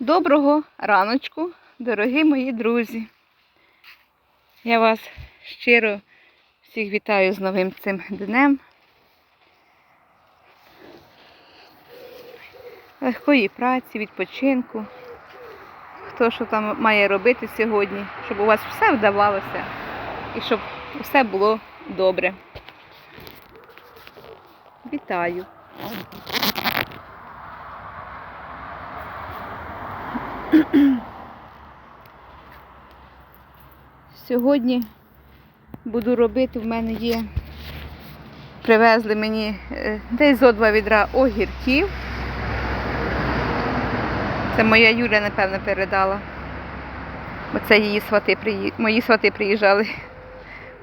Доброго раночку, дорогі мої друзі. Я вас щиро всіх вітаю з новим цим днем. Легкої праці, відпочинку. Хто що там має робити сьогодні, щоб у вас все вдавалося і щоб все було добре. Вітаю! Сьогодні буду робити, в мене є, привезли мені е, десь зо два відра огірків. Це моя Юля, напевно, передала. Бо це її свати приї... мої свати приїжджали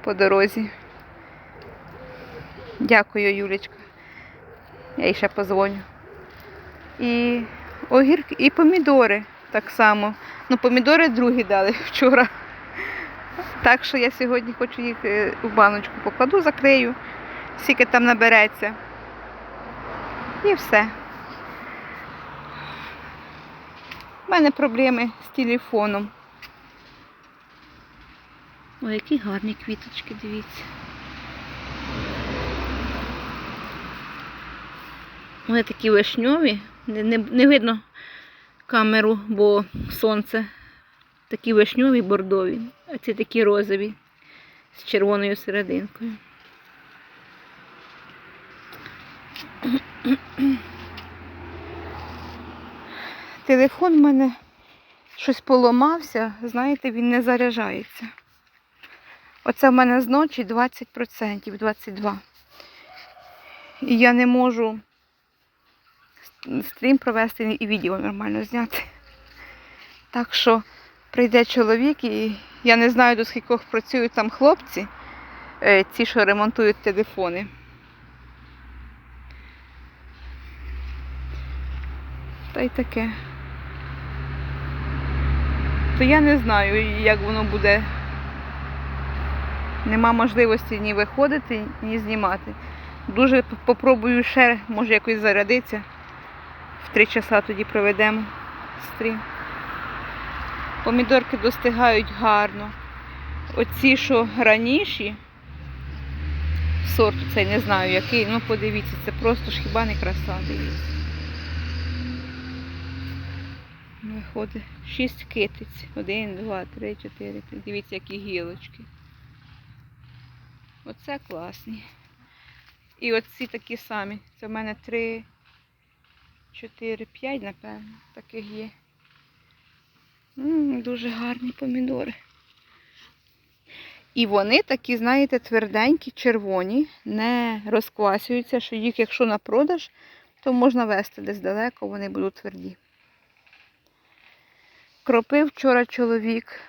по дорозі. Дякую, Юлечка. Я їй ще позвоню. І огірки, і помідори так само. Ну, помідори другі дали вчора. Так що я сьогодні хочу їх е, в баночку покладу, закрию, скільки там набереться. І все. У мене проблеми з телефоном. Ой, які гарні квіточки, дивіться. Вони такі вишньові. Не, не, не видно камеру, бо сонце. Такі вишньові бордові, а ці такі розові з червоною серединкою. Телефон в мене щось поламався, знаєте, він не заряджається. Оце в мене зночі 20%, 22%. І я не можу стрім провести і відео нормально зняти. Так що прийде чоловік і я не знаю, до скількох працюють там хлопці, е, ті, що ремонтують телефони. Та й таке. То я не знаю, як воно буде. Нема можливості ні виходити, ні знімати. Дуже попробую ще, може якось зарядитися. В три часа тоді проведемо стрім. Помідорки достигають гарно. Оці, що раніші, сорт цей не знаю який, ну подивіться, це просто ж хіба не краса, дивіться. Виходить шість китиць. Один, два, три, чотири. Дивіться, які гілочки. Оце класні. І оці такі самі. Це в мене три, чотири, п'ять, напевно, таких є. Дуже гарні помідори. І вони такі, знаєте, тверденькі, червоні, не розквасюються, що їх, якщо на продаж, то можна вести десь далеко, вони будуть тверді. Кропив вчора чоловік.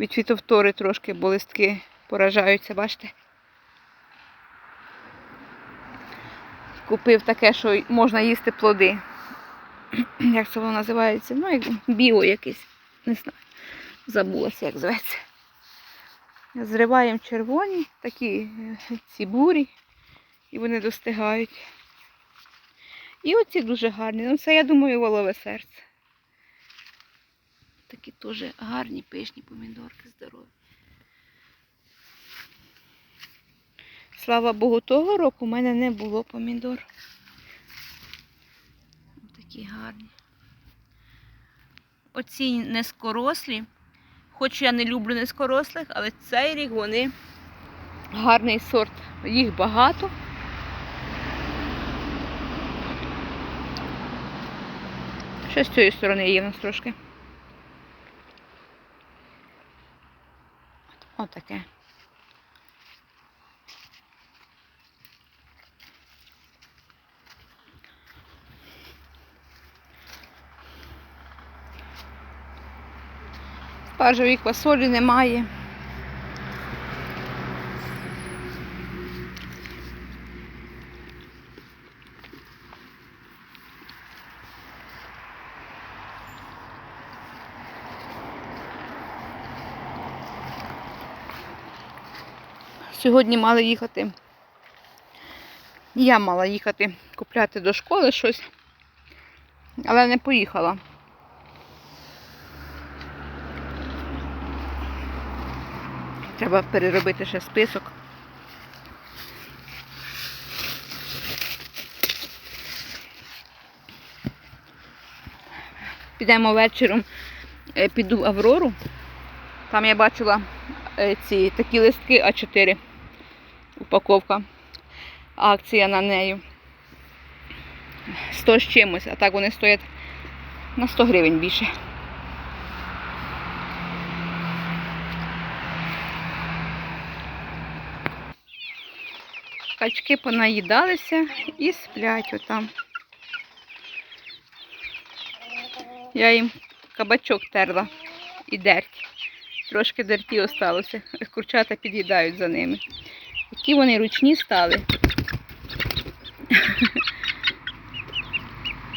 Від фітовтори трошки, бо листки поражаються, бачите? Купив таке, що можна їсти плоди. Як це воно називається? Ну, як біо якийсь. Не знаю. Забулася, як зветься. Зриваємо червоні, такі е, ці бурі, і вони достигають. І оці дуже гарні. Ну, це, я думаю, волове серце. Такі теж гарні, пишні помідорки здорові. Слава Богу, того року в мене не було помідор. Такі гарні. Оці низкорослі. Хоч я не люблю низкорослих, але цей рік вони гарний сорт. Їх багато. Ще з цієї сторони є в нас трошки. Отаке. Спаржевої квасолі немає. Сьогодні мали їхати. Я мала їхати купляти до школи щось. але не поїхала. Треба переробити ще список. Підемо вечором, е, піду в Аврору. Там я бачила е, ці такі листки А4. Упаковка. Акція на неї. 100 з чимось, а так вони стоять на 100 гривень більше. Качки понаїдалися і сплять отам. Я їм кабачок терла і дерть. Трошки дерті осталося. Курчата під'їдають за ними. Які вони ручні стали.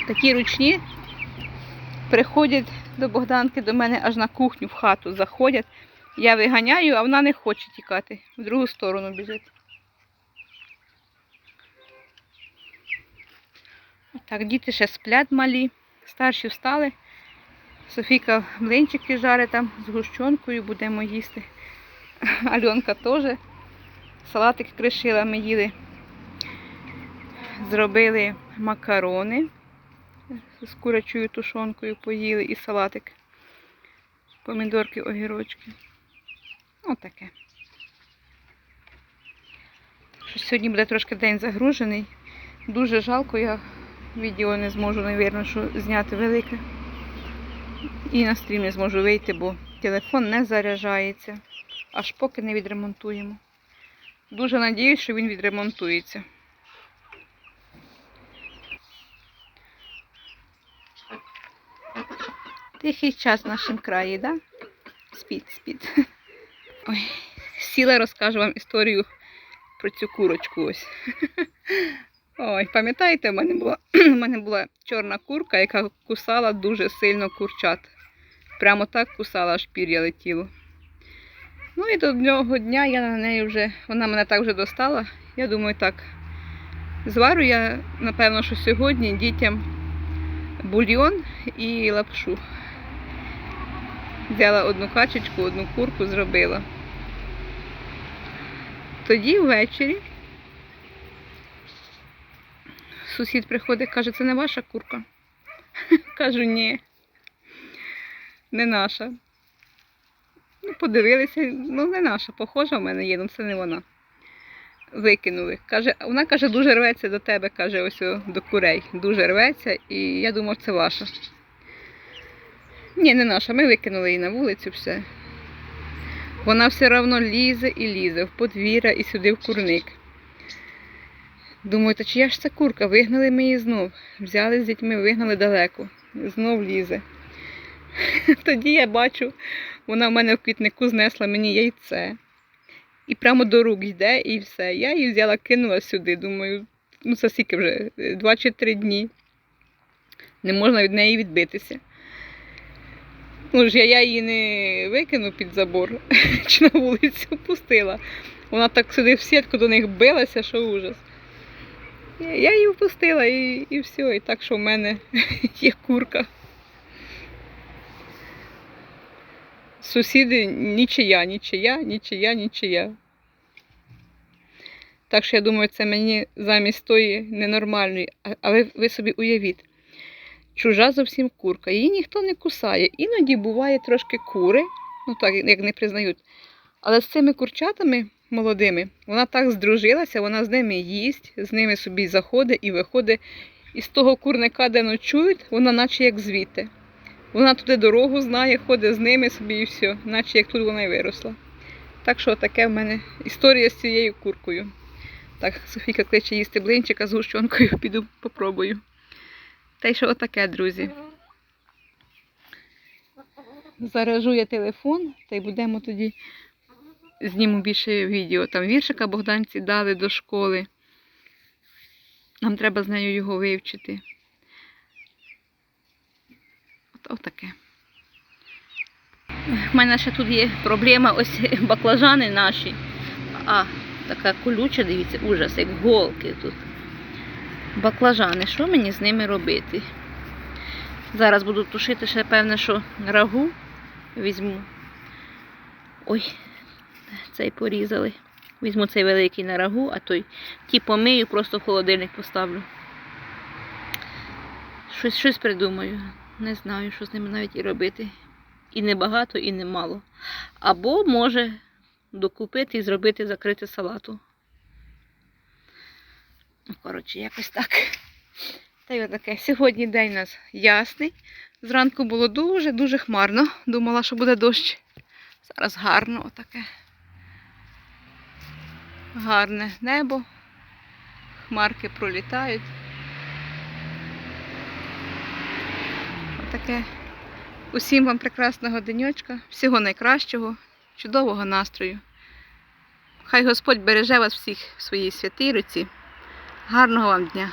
Такі ручні приходять до Богданки до мене аж на кухню в хату заходять. Я виганяю, а вона не хоче тікати. В другу сторону біжить. Так, діти ще сплять малі, старші встали. Софійка млинчики жарить там з гущонкою, будемо їсти. Альонка теж. Салатик кришила, ми їли. Зробили макарони з курячою тушонкою поїли і салатик. Помідорки, огірочки. Отаке. Сьогодні буде трошки день загружений. Дуже жалко, я відео не зможу, мабуть, що зняти велике. І на стрім не зможу вийти, бо телефон не заряджається. Аж поки не відремонтуємо. Дуже надіюсь, що він відремонтується. Тихий час в нашому краї? Спіть, спіть. Ой, сіла розкажу вам історію про цю курочку ось. Ой, пам'ятаєте, в мене була, в мене була чорна курка, яка кусала дуже сильно курчат. Прямо так кусала, аж пір'я летіло. Ну і до одного дня я на неї вже, вона мене так вже достала. Я думаю, так. Зварю я, напевно, що сьогодні дітям бульйон і лапшу. Взяла одну качечку, одну курку зробила. Тоді ввечері сусід приходить, каже, це не ваша курка. Кажу, ні, не наша. Ну, подивилися, ну не наша, похожа в мене є, ну це не вона. Викинули. Каже, вона каже, дуже рветься до тебе, каже, ось до курей. Дуже рветься, і я думав, це ваша. Ні, не наша. Ми викинули її на вулицю все. Вона все одно лізе і лізе в подвір'я і сюди в курник. Думаю, та чия ж це курка? Вигнали ми її знов. Взяли з дітьми, вигнали далеко. Знов лізе. Тоді я бачу, вона в мене в квітнику знесла мені яйце. І прямо до рук йде і все. Я її взяла, кинула сюди. Думаю, ну це скільки вже, два чи три дні. Не можна від неї відбитися. Ну ж я, її не викину під забор чи на вулицю пустила. Вона так сюди в сітку до них билася, що ужас. Я- її впустила і, і все. І так, що в мене є курка. Сусіди нічия, нічия, нічия, нічия. Так що я думаю, це мені замість тої ненормальної. А- Але ви собі уявіть, чужа зовсім курка. Її ніхто не кусає. Іноді буває трошки кури, ну так, як не признають. Але з цими курчатами молодими вона так здружилася, вона з ними їсть, з ними собі заходить і виходить. І з того курника, де ночують, вона наче як звідти. Вона туди дорогу знає, ходить з ними собі і все, наче як тут вона й виросла. Так що таке в мене історія з цією куркою. Так, Софійка кличе їсти блинчика з гущонкою, піду попробую. Та й що отаке, друзі. Заражу я телефон, та й будемо тоді зніму більше відео. Там віршика Богданці дали до школи. Нам треба з нею його вивчити. От, отаке. У мене ще тут є проблема, ось баклажани наші. А, така колюча, дивіться, ужас, як голки тут. Баклажани, що мені з ними робити? Зараз буду тушити ще, певне, що рагу візьму. Ой, цей порізали. Візьму цей великий на рагу, а той ті помию, просто в холодильник поставлю. Щось, щось придумаю. Не знаю, що з ними навіть і робити. І не багато, і не мало. Або може докупити і зробити закрите салату. Ну, коротше, якось так. Та й отаке. Сьогодні день у нас ясний. Зранку було дуже-дуже хмарно. Думала, що буде дощ. Зараз гарно отаке. Гарне небо. Хмарки пролітають. Отаке. Усім вам прекрасного денечка, всього найкращого, чудового настрою. Хай Господь береже вас всіх в своїй святій руці. Гарного вам дня!